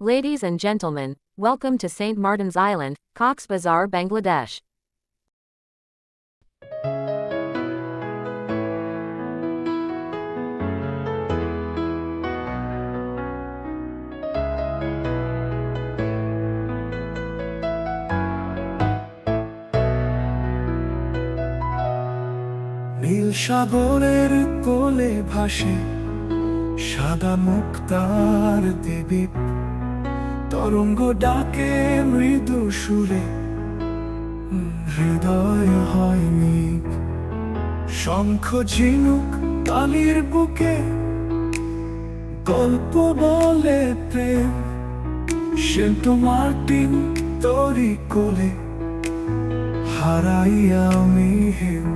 Ladies and gentlemen, welcome to St. Martin's Island, Cox's Bazar, Bangladesh. নীল সাগরের কোলে ভাসে সাদা মুক্তার দেবী তরঙ্গ ডাকে মৃদু সুরে। হৃদয় হয়নি শঙ্খ ঝিনুক কালির বুকে। গল্প বলে প্রেম। সেন্ট মার্টিন তরি কোলে। হারাইয়া আমি হেম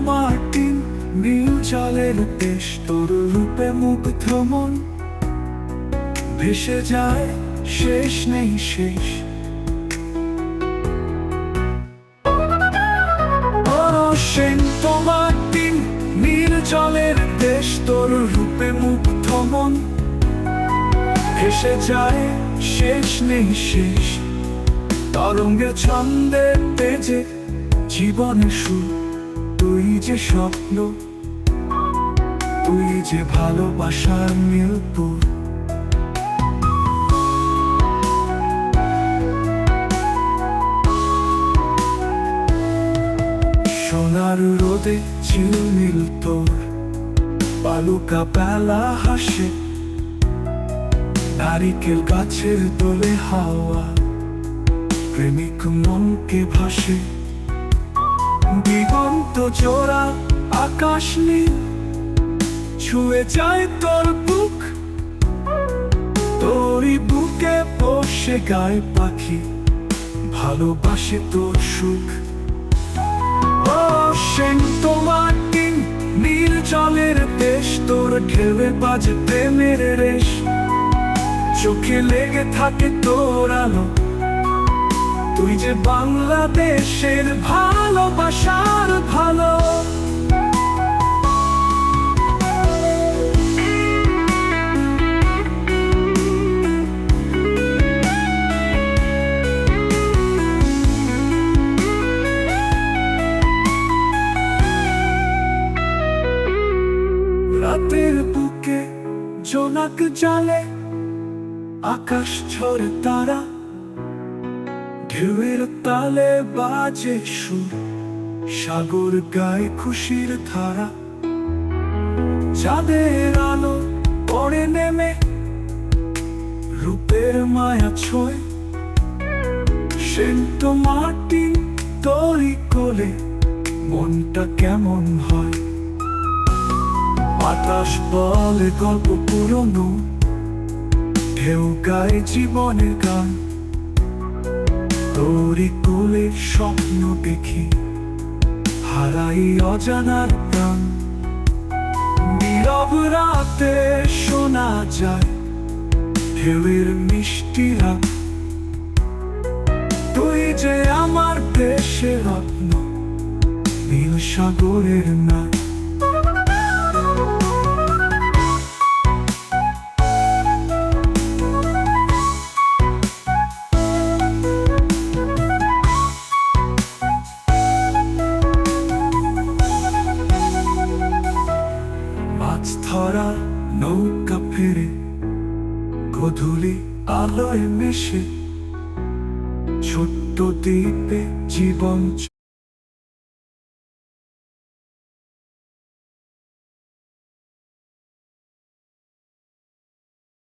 মার্টিন নীল জলের দেশ তোর রূপে মুগ্ধ মন। ভেসে যায়, শেষ নেই, শেষ। ওশিন্টো মার্টিন নীল জলের দেশ, তোর রূপে মুগ্ধ মন। ভেসে যায়, শেষ নেই, শেষ। তরঙ্গে ছন্দে তেজে জীবনের সুর। তুই যে স্বপ্ন, তুই যে ভালোবাসার মিলপুর সোনার রোদে ঝিলমিল তোর। বালুকা বেলা হাসে, নারিকেল গাছের দোলে হাওয়া। প্রেমিক মনকে ভাসে, দিগন্ত জোড়া আকাশ নীল। ছুঁয়ে যায় তোর বুক, তোরই বুকে বসে গায়ে পাখি। ভালোবাসে তোর সুখ। দেশ বাজতে মেরে রেশ চোখে লেগে থাকে তোর আলো তুই যে বাংলাদেশের ভালোবাসার জোনাক জালে, আকাশ ঝরে তারা, ঢেউয়ের তালে বাজে সুর, সাগর গায়ে খুশির ধারা। চাঁদের আলো পড়ে নেমে, রূপের মায়া ছোঁয়। সেন্ত মাটি তরি কোলে, মনটা কেমন হয়? বাতাস বলে, গল্প পুরনো। ঢেউ গায়ে জীবনের গান। তোরি কোলে স্বপ্ন দেখি, হারাই অজানার প্রাণ। নীরব রাতে শোনা যায়, ঢেউয়ের মিষ্টি রাত। তুই যে আমার দেশের রত্ন, নীল সাগরের না গধূলি আলোয় মেশে ছোট্ট দ্বীপে জীবন